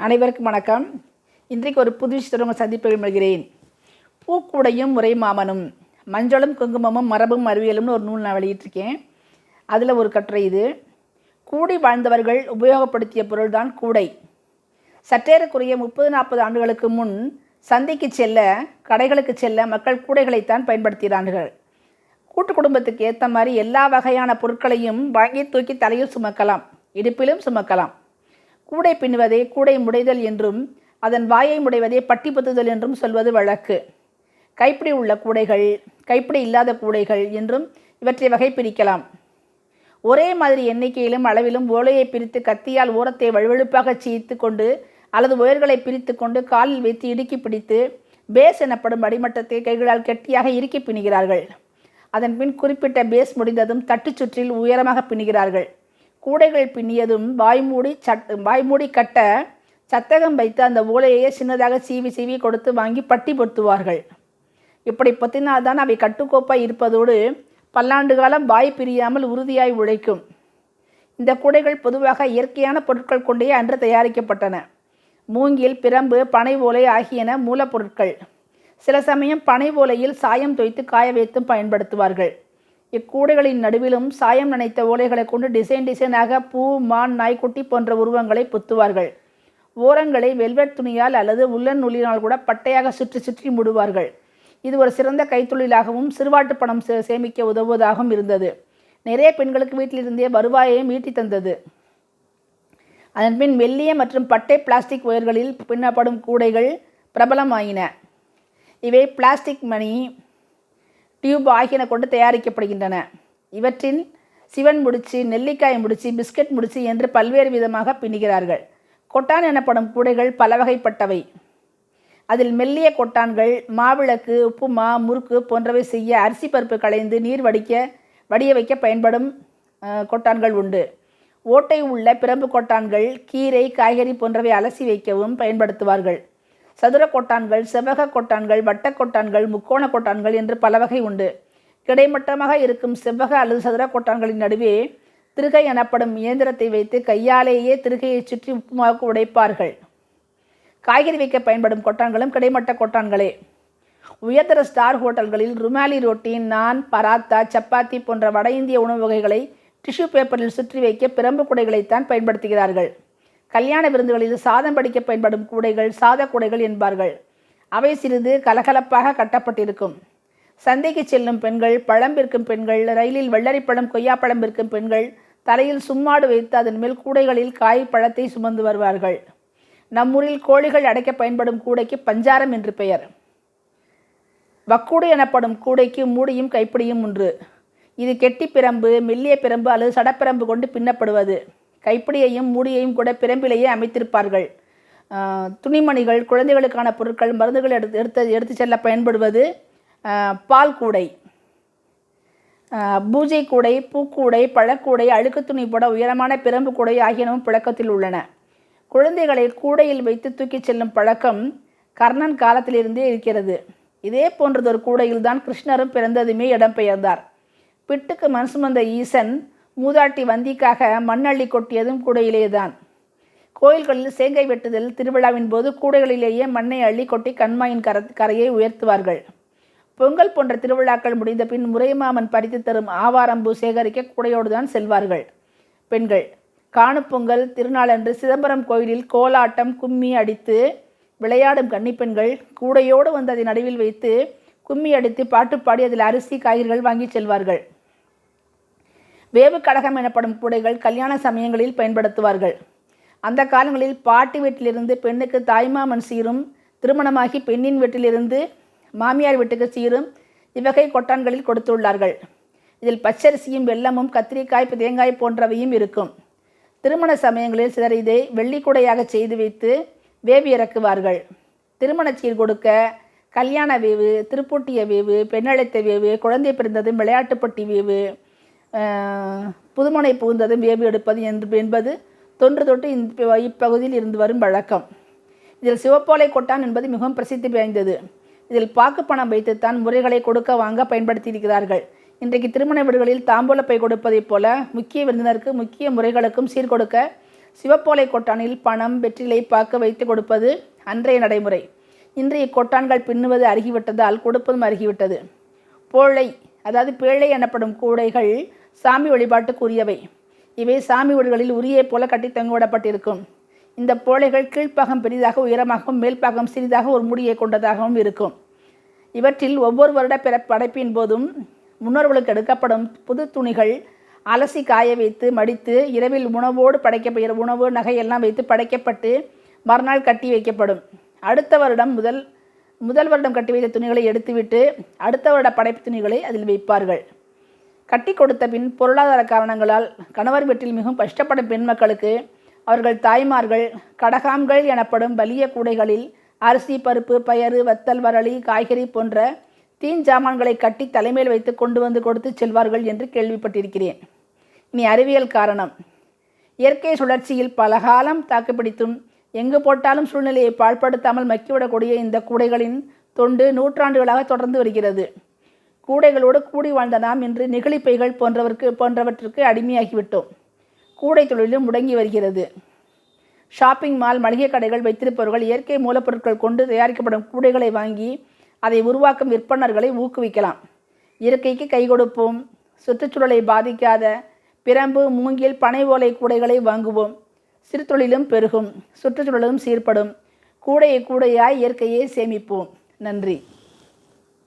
அனைவருக்கும் வணக்கம். இன்றைக்கு ஒரு புது விஷயத்தோடு உங்கள் சந்திப்பை விரும்புகிறேன். பூக்கூடையும் முறை மாமனும் மஞ்சளும் குங்குமமும் மரபும் அறிவியலும்னு ஒரு நூல் நான் வெளியிட்டிருக்கேன். அதில் ஒரு கட்டுரை இது. கூடி வாழ்ந்தவர்கள் உபயோகப்படுத்திய பொருள்தான் கூடை. சற்றேறக்குறைய முப்பது நாற்பது ஆண்டுகளுக்கு முன் சந்தைக்கு செல்ல கடைகளுக்கு செல்ல மக்கள் கூடைகளைத்தான் பயன்படுத்தினார்கள். கூட்டு குடும்பத்துக்கு ஏற்ற மாதிரி எல்லா வகையான பொருட்களையும் வாங்கி தூக்கி தலையில் சுமக்கலாம் இடுப்பிலும் சுமக்கலாம். கூடை பின்னுவதை கூடை முடைதல் என்றும் அதன் வாயை முடைவதை பட்டி புத்துதல் என்றும் சொல்வது வழக்கு. கைப்பிடி உள்ள கூடைகள் கைப்பிடி இல்லாத கூடைகள் என்றும் இவற்றை வகை பிரிக்கலாம். ஒரே மாதிரி எண்ணிக்கையிலும் அளவிலும் ஓலையை பிரித்து கத்தியால் ஓரத்தை வலுவழுப்பாக சீத்து கொண்டு அல்லது உயர்களை பிரித்து கொண்டு காலில் வைத்து இடுக்கி பிடித்து பேஸ் எனப்படும் அடிமட்டத்தை கைகளால் கெட்டியாக இறுக்கி பின்னுகிறார்கள் அதன் பின் குறிப்பிட்ட பேஸ் முடிந்ததும் தட்டுச் சுற்றில் உயரமாக பின்னுகிறார்கள் கூடைகள் பின்னியதும் வாய்மூடி சட் வாய்மூடி கட்ட சத்தகம் வைத்து அந்த ஓலையை சின்னதாக சீவி சீவி கொடுத்து வாங்கி பட்டி பொத்துவார்கள். இப்படி பொத்தினால்தான் அவை கட்டுக்கோப்பாய் இருப்பதோடு பல்லாண்டு காலம் வாய் பிரியாமல் உறுதியாய் உழைக்கும். இந்த கூடைகள் பொதுவாக இயற்கையான பொருட்கள் கொண்டே அன்று தயாரிக்கப்பட்டன. மூங்கில் பிரம்பு பனை ஓலை ஆகியன மூலப்பொருட்கள் சில சமயம் பனை ஓலையில் சாயம் தோய்த்து காய வைத்தும் பயன்படுத்துவார்கள். இக்கூடைகளின் நடுவிலும் சாயம் நனைத்த ஓலைகளை கொண்டு டிசைன் டிசைனாக பூ மான் நாய்க்குட்டி போன்ற உருவங்களை புத்துவார்கள். ஓரங்களை வெல்வெட் துணியால் அல்லது உள்ளன் நூலினால் கூட பட்டையாக சுற்றி சுற்றி மூடுவார்கள். இது ஒரு சிறந்த கைத்தொழிலாகவும் சிறுவாட்டு பணம் சே சேமிக்க உதவுவதாகவும் இருந்தது. நிறைய பெண்களுக்கு வீட்டிலிருந்தே வருவாயையும் ஈட்டி தந்தது. அதன்பின் மெல்லிய மற்றும் பட்டை பிளாஸ்டிக் ஒயர்களில் பின்னப்படும் கூடைகள் பிரபலமாயின. இவை பிளாஸ்டிக் மணி டியூப் ஆகியன கொண்டு தயாரிக்கப்படுகின்றன. இவற்றில் சிவன் முடிச்சு நெல்லிக்காய் முடிச்சு பிஸ்கட் முடிச்சு என்று பல்வேறு விதமாக பின்னுகிறார்கள். கொட்டான் எனப்படும் கூடைகள் பல வகைப்பட்டவை அதில் மெல்லிய கொட்டான்கள் மாவிளக்கு உப்புமா முறுக்கு போன்றவை செய்ய அரிசி பருப்பு களைந்து நீர் வடிக்க வடிய வைக்க பயன்படும் கொட்டான்கள் உண்டு. ஓட்டை உள்ள பிரம்பு கொட்டான்கள் கீரை காய்கறி போன்றவை அலசி வைக்கவும் பயன்படுத்துவார்கள். சதுர கொட்டான்கள் செவ்வக கொட்டான்கள் வட்ட கொட்டான்கள் முக்கோண கொட்டான்கள் என்று பல வகை உண்டு. கிடைமட்டமாக இருக்கும் செவ்வக அல்லது சதுர கொட்டான்களின் நடுவே திருகை எனப்படும் இயந்திரத்தை வைத்து கையாலேயே திருகையை சுற்றி உப்புமாவுக்கு உடைப்பார்கள். காய்கறி வைக்க பயன்படும் கொட்டான்களும் கிடைமட்ட கொட்டான்களே. உயர்தர ஸ்டார் ஹோட்டல்களில் ருமாலி ரொட்டி நான் பராத்தா சப்பாத்தி போன்ற வட இந்திய உணவு வகைகளை டிஷ்யூ பேப்பரில் சுற்றி வைக்க பிரம்பு குடைகளைத்தான் பயன்படுத்துகிறார்கள். கல்யாண விருந்துகளில் சாதம் படிக்க பயன்படும் கூடைகள் சாத கூடைகள் என்பார்கள். அவை சிறிது கலகலப்பாக கட்டப்பட்டிருக்கும். சந்தைக்கு செல்லும் பெண்கள் பழம் விற்கும் பெண்கள் ரயிலில் வெள்ளரிப்பழம் கொய்யாப்பழம் விற்கும் பெண்கள் தலையில் சும்மாடு வைத்து அதன் மேல் கூடைகளில் காய் பழத்தை சுமந்து வருவார்கள். நம்மூரில் கோழிகள் அடைக்க பயன்படும் கூடைக்கு பஞ்சாரம் என்று பெயர். வக்கூடு எனப்படும் கூடைக்கு மூடியும் கைப்பிடியும் உண்டு. இது கெட்டி பிரம்பு மெல்லிய பிரம்பு அல்லது சடப்பிரம்பு கொண்டு பின்னப்படுவது. கைப்பிடியையும் மூடியையும் கூட பிரம்பிலேயே அமைத்திருப்பார்கள். துணிமணிகள் குழந்தைகளுக்கான பொருட்கள் மருந்துகள் எடுத்து எடுத்து எடுத்து செல்ல பயன்படுவது பால் கூடை. பூஜை கூடை பூக்கூடை பழக்கூடை அழுக்கு துணி போட உயரமான பிரம்பு கூடை ஆகியனவும் புழக்கத்தில் உள்ளன. குழந்தைகளை கூடையில் வைத்து தூக்கிச் செல்லும் பழக்கம் கர்ணன் காலத்திலிருந்தே இருக்கிறது. இதே போன்றதொரு கூடையில்தான் கிருஷ்ணரும் பிறந்ததுமே இடம்பெயர்ந்தார். பிட்டுக்கு மனசுமந்த ஈசன் மூதாட்டி வந்திக்காக மண்ணள்ளி கொட்டியதும் கூடையிலேதான். கோயில்களில் சேங்கை வெட்டுதல் திருவிழாவின் போது கூடைகளிலேயே மண்ணை அள்ளி கொட்டி கண்மாயின் கர கரையை உயர்த்துவார்கள். பொங்கல் போன்ற திருவிழாக்கள் முடிந்த பின் முறைமாமன் பறித்து தரும் ஆவாரம்பூ சேகரிக்க கூடையோடு தான் செல்வார்கள். பெண்கள் காணுப்பொங்கல் திருநாளன்று சிதம்பரம் கோயிலில் கோலாட்டம் கும்மி அடித்து விளையாடும் கன்னிப்பெண்கள் கூடையோடு வந்து அதை நடுவில் வைத்து கும்மி அடித்து பாட்டு பாடி அதில் அரிசி காய்கறிகள் வாங்கி செல்வார்கள். வேவு கடகம் எனப்படும் கூடைகள் கல்யாண சமயங்களில் பயன்படுத்துவார்கள். அந்த காலங்களில் பாட்டி வீட்டிலிருந்து பெண்ணுக்கு தாய்மாமன் சீரும் திருமணமாகி பெண்ணின் வீட்டிலிருந்து மாமியார் வீட்டுக்கு சீரும் இவ்வகை கொட்டான்களில் கொடுத்துள்ளார்கள். இதில் பச்சரிசியும் வெல்லமும் கத்திரிக்காய் தேங்காய் போன்றவையும் இருக்கும். திருமண சமயங்களில் சிலர் இதை வெள்ளிக்குடையாக செய்து வைத்து வேவி இறக்குவார்கள். திருமணச் சீர் கொடுக்க கல்யாண வேவு திருப்பூட்டிய வேவு பெண்ணழைத்த வேவு குழந்தை பிறந்ததும் விளையாட்டுப்பட்டி வேவு புதுமனை புகுந்ததும் வேவு எடுப்பது என்று என்பது தொன்று தொட்டு இந்த இப்பகுதியில் இருந்து வரும் வழக்கம். இதில் சிவப்போலை கொட்டான் என்பது மிகவும் பிரசித்தி வாய்ந்தது. இதில் பாக்கு பணம் வைத்துத்தான் முறைகளை கொடுக்க வாங்க பயன்படுத்தியிருக்கிறார்கள். இன்றைக்கு திருமண வீடுகளில் தாம்பூலப்பை கொடுப்பதைப் போல முக்கிய விருந்தினருக்கு முக்கிய முறைகளுக்கும் சீர்கொடுக்க சிவப்போலை கொட்டானில் பணம் வெற்றிலை பாக்கு வைத்து கொடுப்பது அன்றைய நடைமுறை. இன்றைய கொட்டான்கள் பின்னுவது அருகிவிட்டதால் கொடுப்பதும் அருகிவிட்டது. போழை அதாவது பேழை எனப்படும் கூடைகள் சாமி வழிபாட்டுக்குரியவை. இவை சாமி வீடுகளில் உரியை போல கட்டி தொங்கவிடப்பட்டிருக்கும் இந்த போலைகள் கீழ்ப்பாகம் பெரிதாக உயரமாகவும் மேல்பாகம் சிறிதாக ஒரு முடியை கொண்டதாகவும் இருக்கும். இவற்றில் ஒவ்வொரு வருட பிற படைப்பின் போதும் முன்னோர்களுக்கு எடுக்கப்படும் புது துணிகள் அலசி காய வைத்து மடித்து இரவில் உணவோடு படைக்கப்படுகிற உணவு நகையெல்லாம் வைத்து படைக்கப்பட்டு மறுநாள் கட்டி வைக்கப்படும். அடுத்த வருடம் முதல் முதல் வருடம் கட்டி வைத்த துணிகளை எடுத்துவிட்டு அடுத்த வருட படைப்பு துணிகளை அதில் வைப்பார்கள். கட்டி கொடுத்த பின் பொருளாதார காரணங்களால் கணவர் வீட்டில் மிகவும் கஷ்டப்படும் பெண் மக்களுக்கு அவர்கள் தாய்மார்கள் கடகாம்கள் எனப்படும் வலிய கூடைகளில் அரிசி பருப்பு பயறு வத்தல் வரளி காய்கறி போன்ற தீஞ்சாமான்களை கட்டி தலைமையில் வைத்து கொண்டு வந்து கொடுத்து செல்வார்கள் என்று கேள்விப்பட்டிருக்கிறேன். இனி அறிவியல் காரணம். இயற்கை சுழற்சியில் பல காலம் தாக்குப்பிடித்தும் எங்கு போட்டாலும் சூழ்நிலையை பாழ்படுத்தாமல் மக்கிவிடக்கூடிய இந்த கூடைகளின் தொண்டு நூற்றாண்டுகளாக தொடர்ந்து வருகிறது. கூடைகளோடு கூடி வாழ்ந்த நாம் இன்று நெகிழிப்பைகள் போன்றவருக்கு போன்றவற்றுக்கு அடிமையாகிவிட்டோம். கூடை தொழிலும் முடங்கி வருகிறது. ஷாப்பிங் மால் மளிகை கடைகள் வைத்திருப்பவர்கள் இயற்கை மூலப்பொருட்கள் கொண்டு தயாரிக்கப்படும் கூடைகளை வாங்கி அதை உருவாக்கும் விற்பனர்களை ஊக்குவிக்கலாம். இயற்கைக்கு கை கொடுப்போம். சுற்றுச்சூழலை பாதிக்காத பிரம்பு மூங்கில் பனை ஓலை கூடைகளை வாங்குவோம். சிறு தொழிலும் பெருகும் சுற்றுச்சூழலும் சீர்படும். கூடையை கூடையாய் இயற்கையை சேமிப்போம். நன்றி.